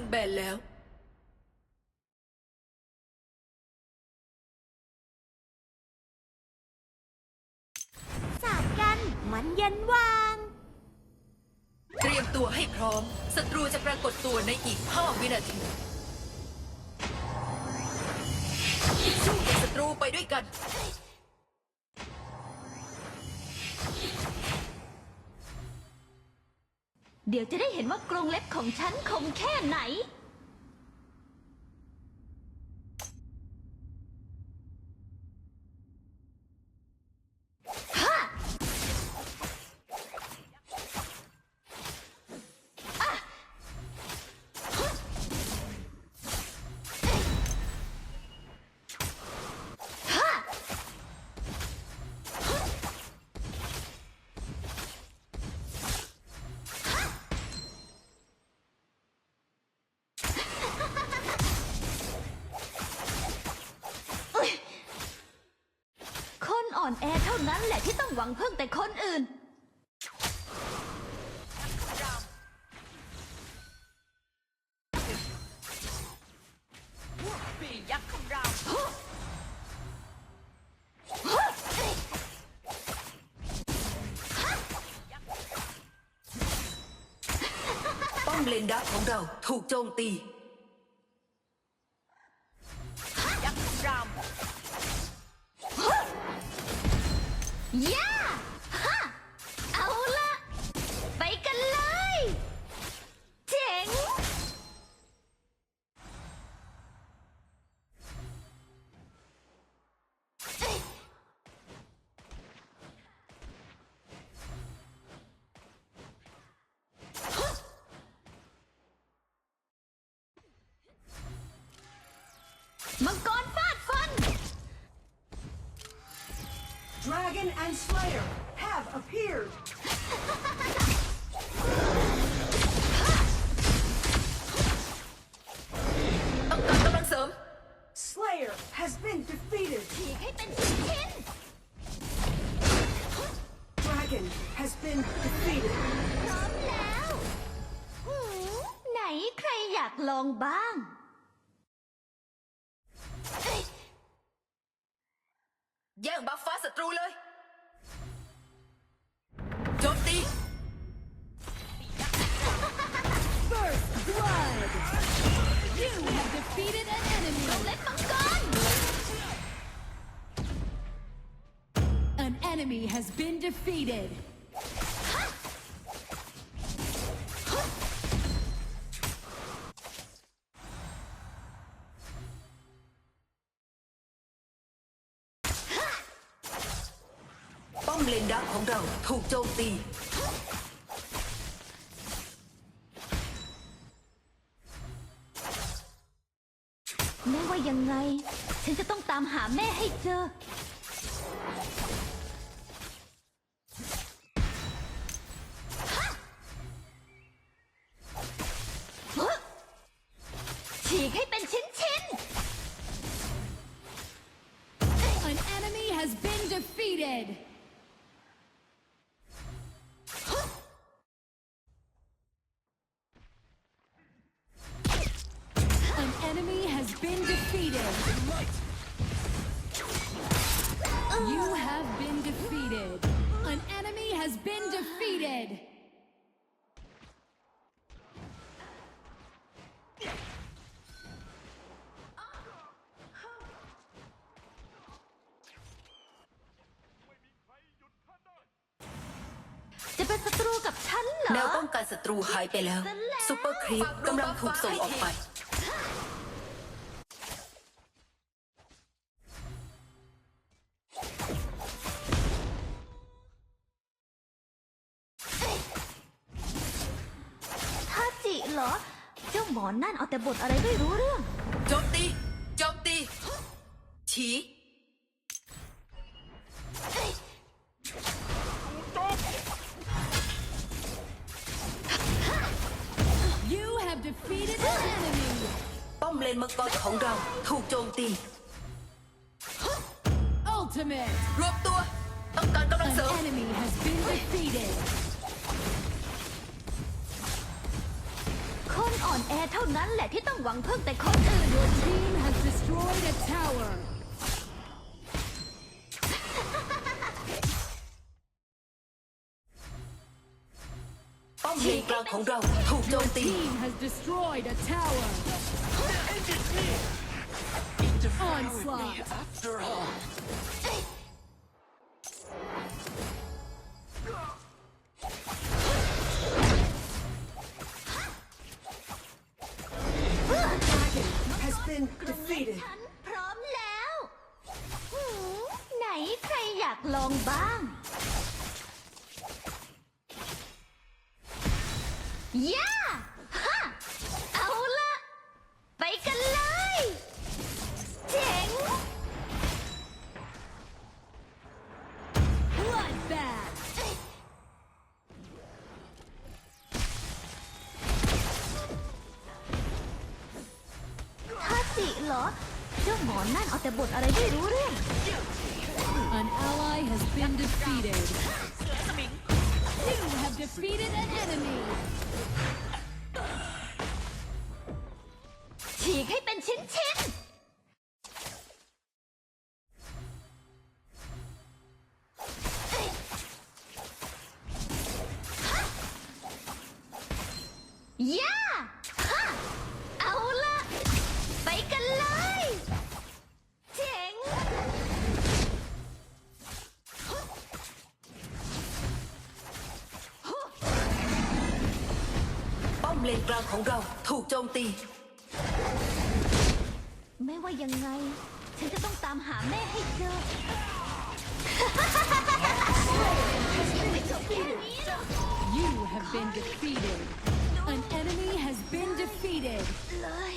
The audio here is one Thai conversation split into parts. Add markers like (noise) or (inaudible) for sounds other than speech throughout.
คุณแบนแล้ว สาดกันมันเย็นวาง เตรียมตัวให้พร้อม ศัตรูจะปรากฏตัวในอีก 5 วินาทีสู้กับศัตรูไปด้วยกัน เดี๋ยวจะได้เห็นว่ากรงเล็บของฉันคมแค่ไหน งหวังพึ่งแต่คนอื่น ปียักษ์คำรามป้อมเลนดักของเราถูกโจมตี มังกรฟาดฟัน Dragon and Slayer have appeared. (laughs) ศัตรูเลย โจมตี First blood! You have defeated an enemy! เล็บมังกร An enemy has been defeated! ไม่ว่ายังไง ฉันจะต้องตามหาแม่ให้เจอ แนวป้องกันศัตรูหายไปแล้วซุปเปอร์ครีปกำลังถูกส่งออกไปทาจิเหรอ เจ้าหมอนั่นเอาแต่บทอะไรไม่รู้เรื่อง เลนมังกรของเรา ถูกโจมตี Ultimate! รวมตัว ต้องการกำลัง An เสริม enemy has been defeated! คนอ่อนแอเท่านั้นแหละที่ต้องหวังพึ่งแต่คนอื่น Your team has destroyed a tower. ป้อมเลนกลางของเรา ถูกโจ Your มตี team has destroyed a tower. Onslaught. Dragon has been defeated. ฉันพร้อมแล้วหืมไหนใครอยากลองบ้าง ย่า เอาแต่บทอะไรไม่รู้เรื่อง An ally has been defeated. You have defeated an enemy. ฉีกให้เป็นชิ้นชิ้น นกลางของเราถูกโจมตี ไม่ว่ายังไง ฉันจะต้องตามหาแม่ให้เจอ You have been defeated. An enemy has been defeated. เลย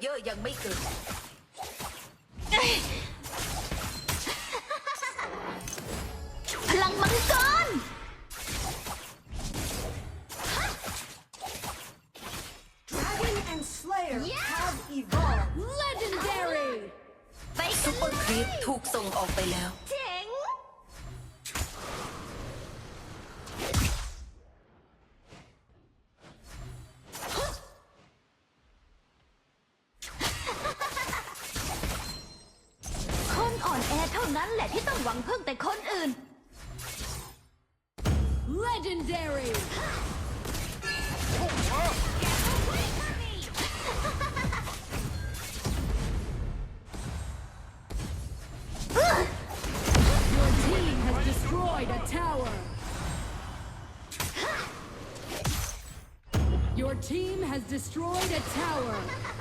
เยอร์ยังไม่เกิดานั้นแหละที่ต้องหวังพึ่งแต่คนอื่น Legendary. Your team has destroyed a tower.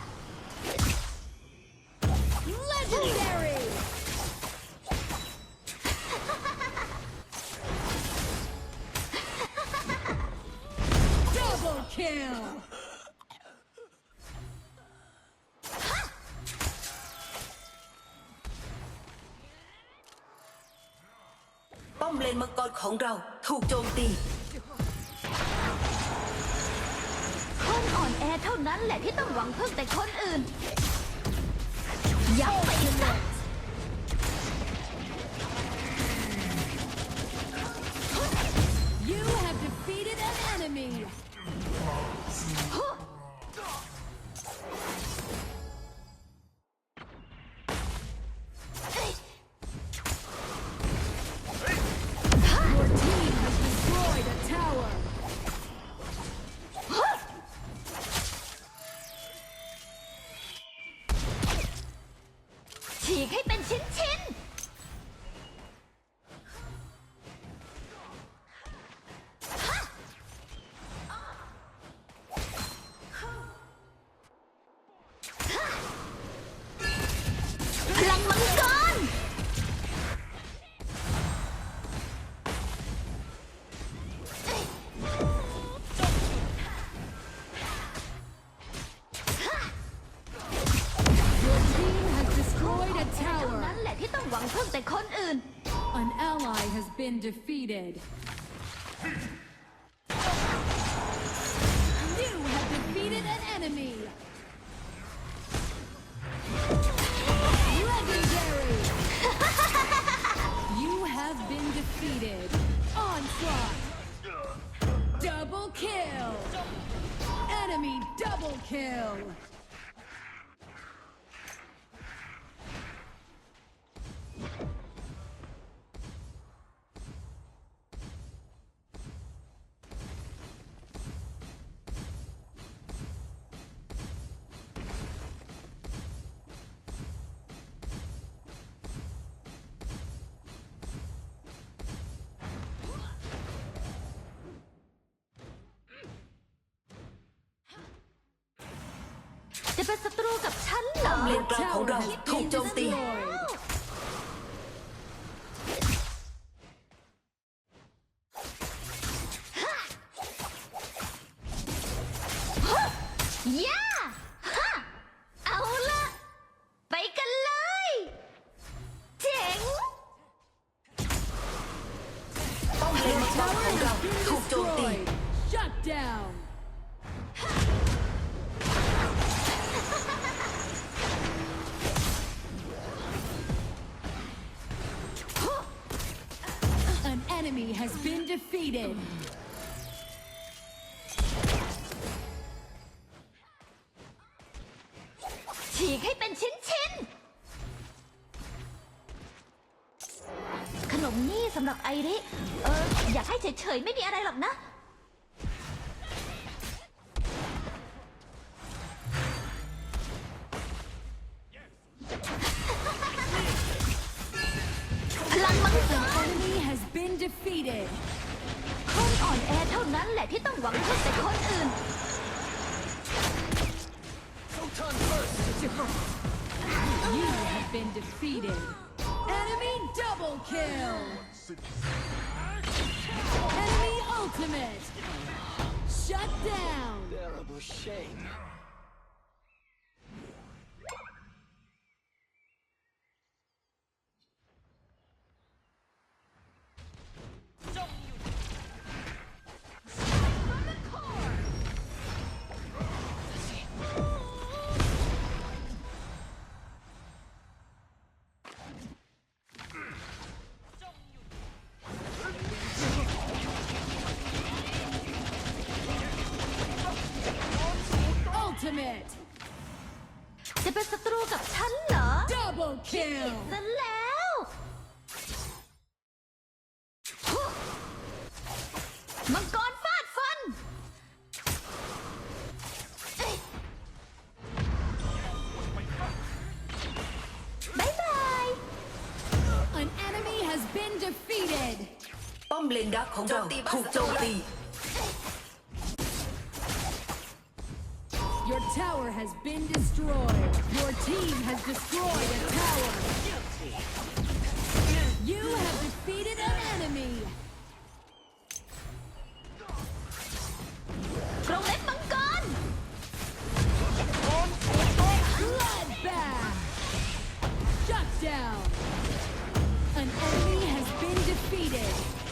มเลนมังกรของเราถูกโจมตี คนอ่อนแอเท่านั้นแหละที่ต้องหวังพึ่งแต่คนอื่นอย่า ฉีกให้เแต่คนอื่น An ally has been defeated. You have defeated an enemy. Legendary. you have been defeated. Onslaught. Double kill. Enemy double kill. เป็นศัตรูกับฉันเหรอเลนกลางของเรา has ถูก been โจมตี destroyed. ย่าฮะเอาละไปกันเลย เจ๋ง ป้อมเลนมังกรของเราถูกโจมตี Destroyed. Shut down. Defeated. ฉีกให้เป็นชิ้นๆขนมนี่สำหรับไอริ เออ อยากให้เฉยๆ ไม่มีอะไรหรอกนะ พลังมังกร Enemy has been defeated. คนอ่อนแอเท่านั้นแหละที่ต้องหวังพึ่งแต่คนอื่น You have been defeated. Enemy double kill. Kill. ซะแล้ว มังกรฟาดฟันเอ้ยบายบาย An enemy has been defeated. ป้อมเลนดักของเราถูกโจมตี tower has been destroyed. Your team has destroyed a tower. You have defeated an enemy. Bloodbath! Shut down! An enemy has been defeated.